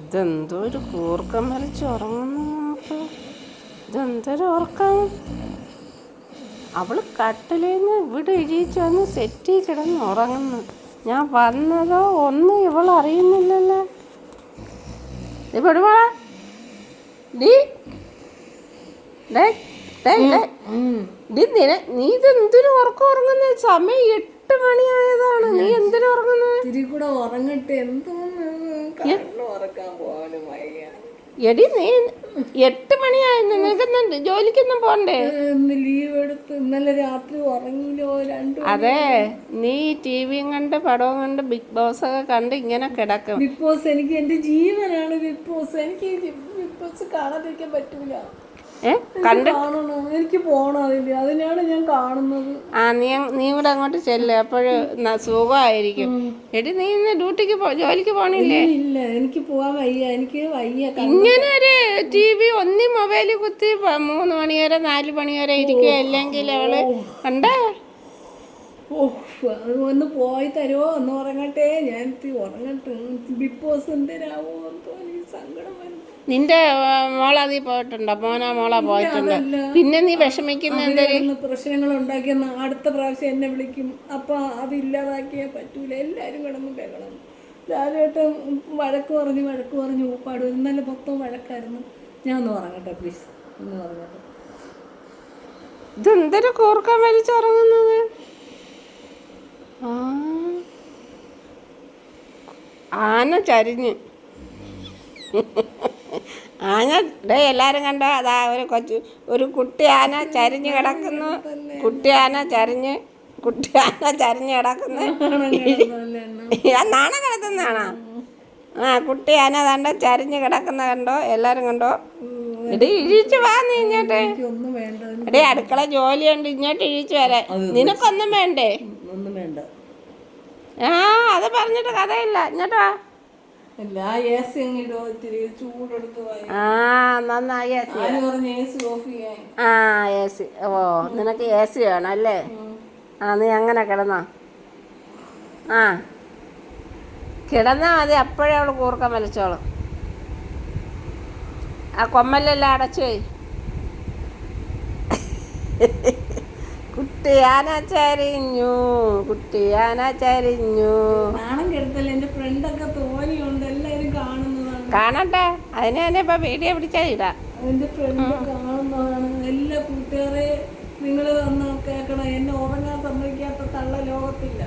ഇതെന്തോ ഒരു കൂർക്കം വലിച്ച് ഉറങ്ങുന്നു ഇതെന്തൊരു ഉറക്കം. അവൾ കട്ടിലേന്ന് ഇവിടെ ഇഴിച്ച് വന്ന് സെറ്റി കിടന്ന് ഉറങ്ങുന്നു. ഞാൻ വന്നതോ ഒന്നും ഇവൾ അറിയുന്നില്ലല്ലോ. നീ ഡീ നീ നീ ഇതെന്തിനു ഉറക്കം ഉറങ്ങുന്ന സമയം എട്ട് മണിയായതാണ് നീ എന്തിനു ഉറങ്ങുന്നു ഇത്തിരി കൂടെ ഉറങ്ങട്ടെ. എന്തോന്ന്? കണ്ണു ഉറക്കാൻ പോകാനും വയ്യ. എടി നീ എട്ട് മണിയായിരുന്നു നിനക്കൊന്നും ജോലിക്കൊന്നും പോണ്ടേ? ഇന്ന് ലീവ് എടുത്ത് ഇന്നലെ രാത്രി ഉറങ്ങിയില്ലോ. രണ്ടു അതെ. നീ ടി വിയും കണ്ട് പടവും കണ്ട് ബിഗ് ബോസ് ഒക്കെ കണ്ട് ഇങ്ങനെ കിടക്കും ബിഗ് ബോസ് എനിക്ക് എന്റെ ജീവനാണ് ബിഗ് ബോസ്. എനിക്ക് ബിഗ് ബോസ് കാണാതിരിക്കാൻ പറ്റൂല. ഏ? എനിക്ക് കാണണം. എനിക്ക് പോണം അതിൽ. അതിനാണ് ഞാൻ കാണുന്നത്. ആ നീ നീ കൂടെ അങ്ങോട്ട് ചെല്ല്. അപ്പോഴ് സുഖമായിരിക്കും. എടി നീ ഇന്ന് ഡ്യൂട്ടിക്ക് ജോലിക്ക് പോണില്ലേ? ഇല്ല എനിക്ക് പോവാൻ വയ്യ. എനിക്ക് വയ്യ ഇങ്ങനെ ഒരു ടി വി ഒന്നി മൊബൈലിൽ കുത്തി മൂന്ന് മണി വരെ നാല് മണി വരെ ഇരിക്കുക അല്ലെങ്കിൽ അവൾ കണ്ടേ? ഒന്ന് പോയി തരുമോ ഒന്ന് ഉറങ്ങട്ടെ ഞാൻ ഉറങ്ങട്ടെ. ബിഗ് ബോസ് എന്തിനാവോ നിന്റെ മോള നീ പോയിട്ടുണ്ടോ. മോനാ മോളാ പോയിട്ടുണ്ട്. പിന്നെ നീ വിഷമിക്കുന്ന എന്താ ഒന്ന് പ്രശ്നങ്ങൾ ഉണ്ടാക്കിയ അടുത്ത പ്രാവശ്യം എന്നെ വിളിക്കും. അപ്പൊ അത് ഇല്ലാതാക്കിയാൽ പറ്റൂല. എല്ലാരും കിടന്ന് ബഹളം. ലാലേട്ടൻ വഴക്ക് പറഞ്ഞ് വഴക്ക് പറഞ്ഞ് ഊപ്പാട് ഇന്നലെ മൊത്തം വഴക്കായിരുന്നു. ഞാൻ ഒന്ന് പറഞ്ഞട്ടെ പ്ലീസ് ഒന്ന് ഉറങ്ങട്ടെ. ഇതെന്തൊരു കൂർക്കം വലിച്ചിറങ്ങുന്നത് ആന ചരിഞ്ഞ്. ആന ഡേ എല്ലാവരും കണ്ടോ? അതാ ഒരു കൊച്ചു ഒരു കുട്ടി ആന ചരിഞ്ഞ് കിടക്കുന്നു. കുട്ടി ആന ചരിഞ്ഞ് കുട്ടി ആന ചരിഞ്ഞ് കിടക്കുന്നു. നാണം കിടക്കുന്നതാണോ? ആ കുട്ടി ആന കണ്ട? ചരിഞ്ഞ് കിടക്കുന്ന കണ്ടോ? എല്ലാവരും കണ്ടോ? എടി ഇഴിച്ചു വാ നീ ഇങ്ങോട്ട്. എടേ അടുക്കള ജോലിയുണ്ട് ഇങ്ങോട്ട് ഇഴിച്ചു വരാൻ. നിനക്കൊന്നും വേണ്ട. ആ അത് പറഞ്ഞിട്ട് കഥയില്ല. ഇങ്ങോട്ട് വാ. ആ നന്നായി എ സി ആ എ സി ഓ നിനക്ക് എ സി വേണം അല്ലേ? ആ നീ അങ്ങനെ കിടന്നോ. ആ. കിടന്നാ മതി അപ്പോഴേ അവൾ കൂർക്കം വലിച്ചോളും. ആ കൊമ്മലെല്ലാം അടച്ചു. പോയി കുട്ടിയാന ചരിഞ്ഞു കുട്ടിയാന ചരിഞ്ഞു നാണം കെടുത്തല്ല എന്റെ ഫ്രണ്ടൊക്കെ തോന്നിയുണ്ട് എല്ലാരും കാണുന്നതാണ് കാണട്ടെ അതിന് തന്നെ ഇപ്പൊ വീഡിയോ പിടിച്ചാൽ ഇടാം. എന്റെ ഫ്രണ്ട് കാണുന്നതാണ്. എല്ലാ കൂട്ടുകാരെ നിങ്ങൾ വന്ന് കേൾക്കണം എന്നെ ഉറങ്ങാൻ സമ്മതിക്കാത്ത തള്ള ലോകത്തില്ല.